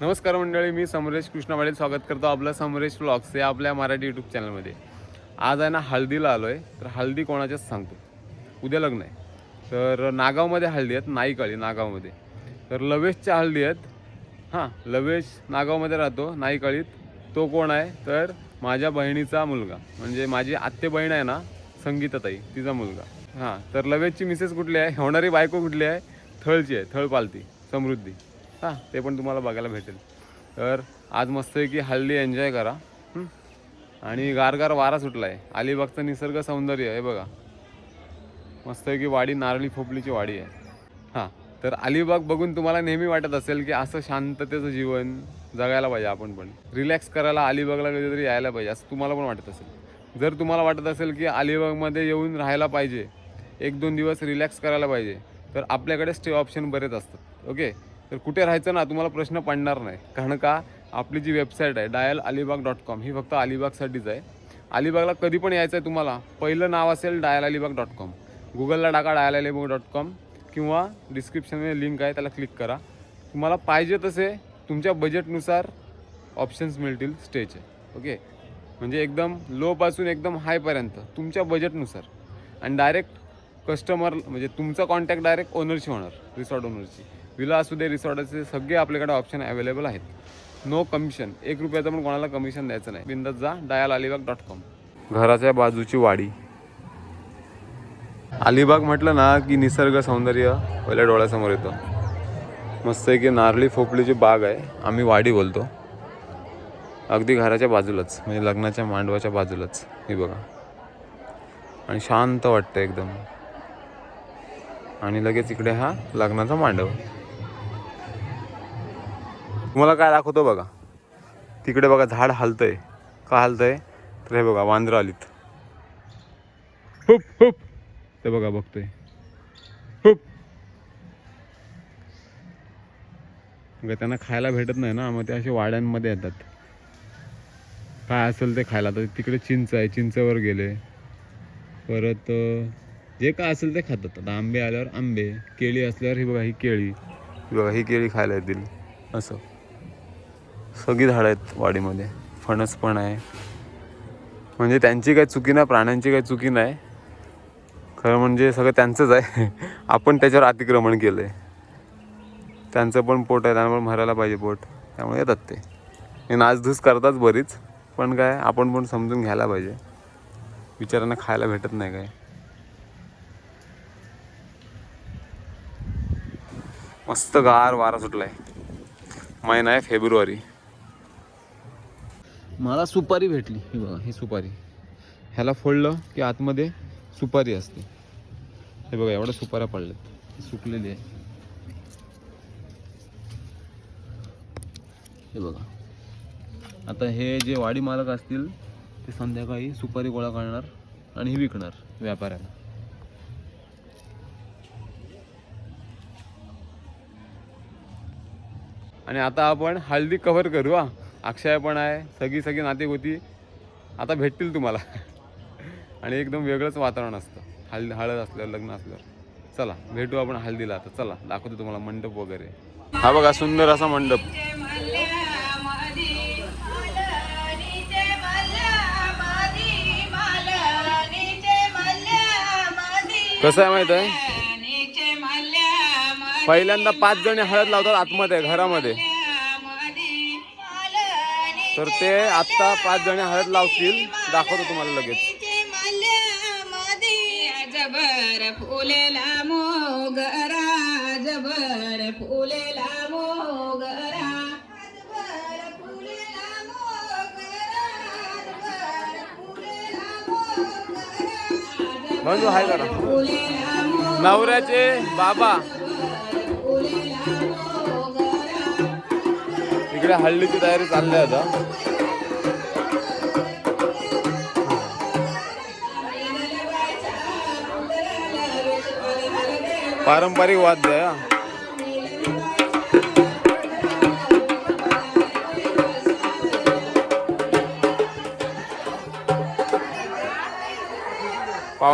नमस्कार मंडळी मी समरेश कृष्णावाडे स्वागत करतो आपलं समरेश ब्लॉग्स या आपल्या मराठी यूट्यूब चॅनलमध्ये आज आहे ना हळदीला आलो आहे तर हळदी कोणाच्याच सांगतो? उद्या लग्न आहे. तर नागावमध्ये हळदी आहेत नाईकाळी नागावमध्ये. तर लवेशच्या हळदी आहेत. हां लवेश नागावमध्ये राहतो नाईकाळीत. तो कोण आहे? तर माझ्या बहिणीचा मुलगा. म्हणजे माझी आत्ते बहीण आहे ना संगीताताई तिचा मुलगा. हां तर लवेशची मिसेस कुठली आहे? होणारी बायको कुठली आहे? थळची आहे थळ पालती समृद्धी. हां ते पण तुम्हाला बघायला भेटेल. तर आज मस्त आहे की हल्ली एन्जॉय करा. आणि गारगार वारा सुटला आहे अलिबागचं निसर्ग सौंदर्य आहे बघा. मस्त आहे की वाडी नारळी फोपलीची वाडी आहे. हां तर अलिबाग बघून तुम्हाला नेहमी वाटत असेल की असं शांततेचं जीवन जगायला पाहिजे आपण पण. रिलॅक्स करायला अलिबागला कधीतरी यायला पाहिजे असं तुम्हाला पण वाटत असेल. जर तुम्हाला वाटत असेल की अलिबागमध्ये येऊन राहायला पाहिजे एक दोन दिवस रिलॅक्स करायला पाहिजे तर आपल्याकडे स्टे ऑप्शन बरेच असतात. ओके तर कुठे राहायचं ना तुम्हाला प्रश्न पडणार नाही. कारण का? आपली जी वेबसाईट आहे डायल अलिबाग डॉट कॉम ही फक्त अलिबागसाठीच आहे. अलिबागला कधी पण यायचं आहे तुम्हाला पहिलं नाव असेल डायल अलिबाग डॉट कॉम गुगलला टाका डायल अलिबाग डॉट कॉम किंवा डिस्क्रिप्शनमध्ये लिंक आहे त्याला क्लिक करा. तुम्हाला पाहिजे तसे तुमच्या बजेटनुसार ऑप्शन्स मिळतील स्टेचे ओके म्हणजे एकदम लोपासून एकदम हायपर्यंत तुमच्या बजेटनुसार आणि डायरेक्ट कस्टमर म्हणजे तुमचा कॉन्टॅक्ट डायरेक्ट ओनरशी होणार रिसॉर्ट ओनरची विला असू दे रिसॉर्टचे सगळे आपल्याकडे ऑप्शन अवेलेबल आहेत. नो कमिशन एक रुपयाचं पण कोणाला कमिशन द्यायचं नाही. बिंदत जा डायल अलिबाग डॉट कॉम घराच्या बाजूची वाडी. अलिबाग म्हटलं ना की निसर्ग सौंदर्य पहिल्या डोळ्यासमोर येतं. मस्त आहे की नारळी फोपलीची बाग आहे. आम्ही वाडी बोलतो. अगदी घराच्या बाजूलाच म्हणजे लग्नाच्या मांडवाच्या बाजूलाच. हे बघा. आणि शांत वाटतं एकदम. आणि लगेच इकडे हा लग्नाचा मांडव. तुम्हाला काय दाखवतो बघा. तिकडे बघा झाड हलतंय. का हलतंय? तर हे बघा वांद्र आलीत. हुप हुप. ते बघा बघतोय. हुप. मग त्यांना खायला भेटत नाही ना मग ते असे वाड्यांमध्ये येतात. काय असेल ते खायला तर तिकडे चिंच आहे चिंचवर गेले. परत जे काय असेल ते खातात. आता आंबे आल्यावर आंबे केळी असल्यावर ही बघा ही केळी. बघा ही केळी खायला येतील. असं. सगळी झाडं आहेत वाडीमध्ये. फणस पण आहे. म्हणजे त्यांची काही चुकी नाही प्राण्यांची काही चुकी नाही. खरं म्हणजे सगळं त्यांचंच आहे. आपण त्याच्यावर अतिक्रमण केलं आहे त्यांचं पण पोट आहे त्यांना पण भरायला पाहिजे पोट. त्यामुळे येतात ते. हे नाचधूस करतात बरीच पण काय आपण पण समजून घ्यायला पाहिजे. विचारांना खायला भेटत नाही काय. मस्त गार वारा सुटलाय. महिना आहे फेब्रुवारी. मला सुपारी भेटली. ही बघा ही सुपारी. ह्याला फोडलं की आतमध्ये सुपारी असते. हे बघा एवढ्या सुपाऱ्या पडल्यात. सुकलेली आहे. हे बघा. आता हे जे वाडी मालक असतील ते संध्याकाळी सुपारी गोळा करणार आणि ही विकणार व्यापाऱ्याला आणि आता आपण हळदी कव्हर करू हा. अक्षय पण आहे सगळी सगळी नाते होती आता भेटतील तुम्हाला. आणि एकदम वेगळंच वातावरण असतं. हळद हळद असल्यावर लग्न असल्यावर. चला भेटू आपण हळदीला आता. चला दाखवतो तुम्हाला मंडप वगैरे. हा बघा सुंदर असा मंडप. कसं आहे माहीत आहे? पहिल्यांदा पाच जणी हळद लावतात आतमध्ये घरामध्ये. तर ते आत्ता पाच जणी हळद लावतील. दाखवतो तुम्हाला लगेच. फुलेला मोगरा. हाय करा फुलेला नवऱ्याचे बाबा. इकडे हळदीची तयारी चालली आहे आता. पारंपरिक वाद्य.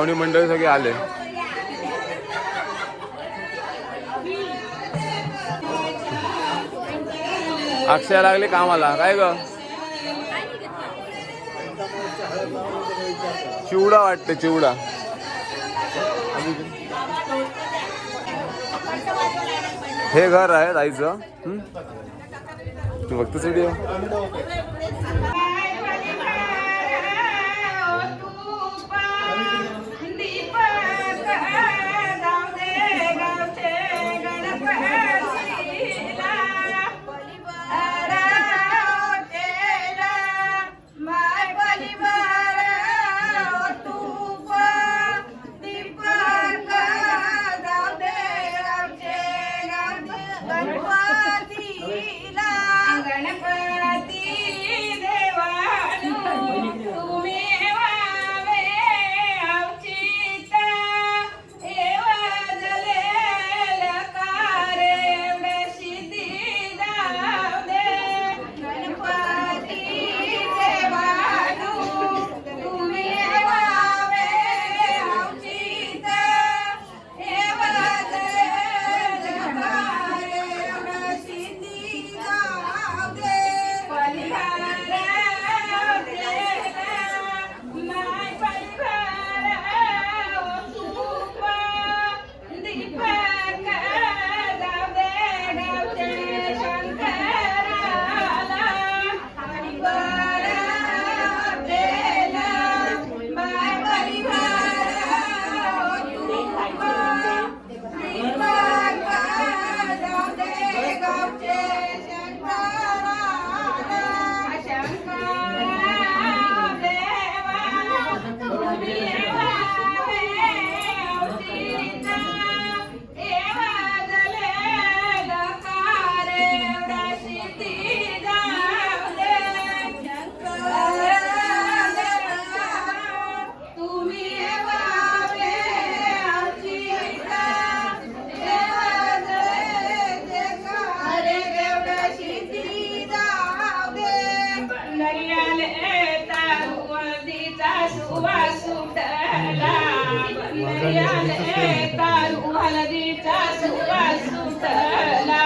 पाहुणे मंडळी सगळे आले. अक्षय लागले कामाला. काय ग? चिवडा वाटते चिवडा. हे घर आहे जायचं तू बघतोस व्हिडिओ सुवास सुटला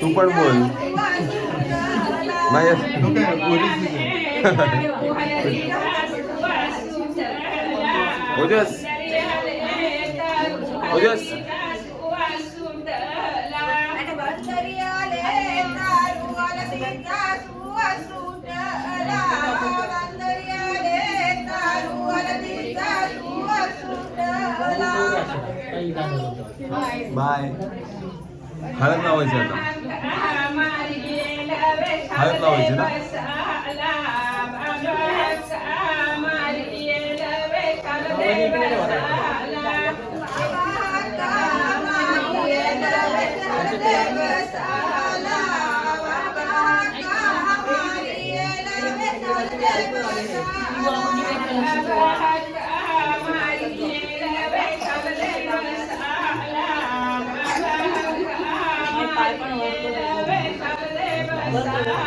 तू पण बोल. नाही ओजस. ओजस. बाय हळद लावायची आता हळद लावायची ना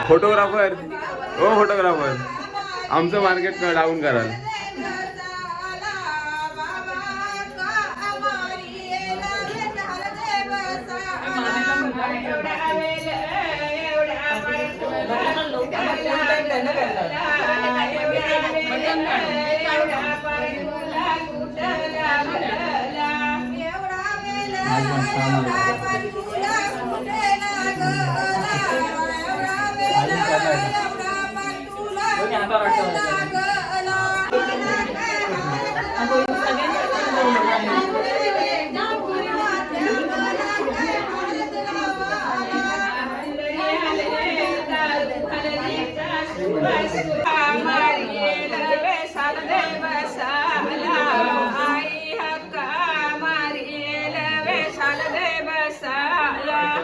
फोटोग्राफर हो फोटोग्राफर आमचं मार्केट डाऊन कराल Yeah, I thought our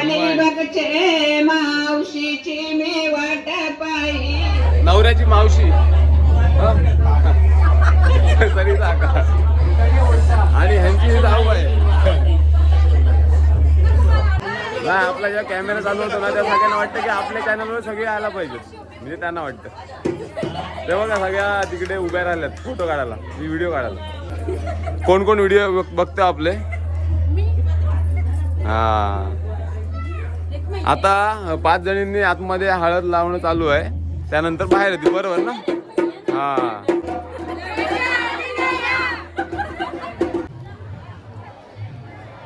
आणि बघचे मावशीची मी वाट पायी नवऱ्याची मावशी. हं? का आणि ह्यांची जाऊ आहे. नाही आपला जेव्हा कॅमेरा चालू होतो ना त्या सगळ्यांना वाटतं की आपल्या चॅनलवर सगळे यायला पाहिजेत. म्हणजे त्यांना वाटतं. तेव्हा का सगळ्या तिकडे उभ्या राहिल्यात फोटो काढायला. मी व्हिडिओ काढायला. कोण कोण व्हिडिओ बघतो आपले? हा. आता पाच जणींनी आतमध्ये हळद लावणं चालू आहे. त्यानंतर बाहेर येते बरोबर ना? हा.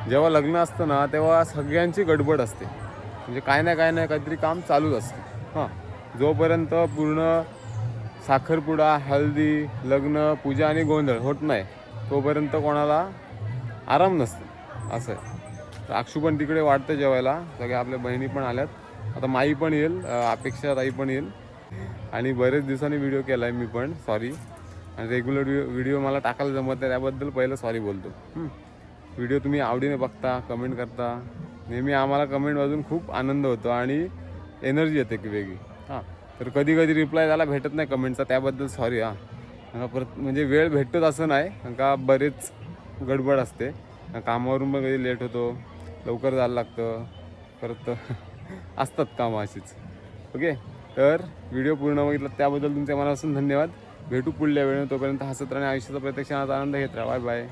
जेव्हा लग्न असतं ना तेव्हा सगळ्यांची गडबड असते. म्हणजे काय ना काय ना काहीतरी काम चालूच असतं. हां. जोपर्यंत पूर्ण साखरपुडा हळदी लग्न पूजा आणि गोंधळ होत नाही तोपर्यंत कोणाला आराम नसतो. असं आहे. तर अक्षू पण तिकडे वाटतं जेवायला. सगळ्या आपल्या बहिणी पण आल्यात. आता माई पण येईल अपेक्षा ताई पण येईल. आणि बरेच दिवसांनी व्हिडिओ केला आहे मी पण सॉरी आणि रेग्युलर व्हिडिओ मला टाकायला जमत नाही त्याबद्दल पहिलं सॉरी बोलतो. व्हिडिओ तुम्ही आवडीने बघता कमेंट करता. नेहमी आम्हाला कमेंट वाजून खूप आनंद होतो आणि एनर्जी येते की वेगळी. हां. तर कधी कधी रिप्लाय त्याला भेटत नाही कमेंटचा त्याबद्दल सॉरी हां. परत म्हणजे वेळ भेटतोच असं नाही कारण का बरेच गडबड असते. कामावरून पण कधी लेट होतो. लवकर जायला लागतं. परत असतात कामं अशीच. ओके? तर व्हिडिओ पूर्ण बघितला त्याबद्दल तुमच्या मनापासून धन्यवाद. भेटू पुढल्या वेळेने तोपर्यंत हसत राहणे आयुष्याचा प्रत्यक्षात आनंद घेत राहा. Bye bye.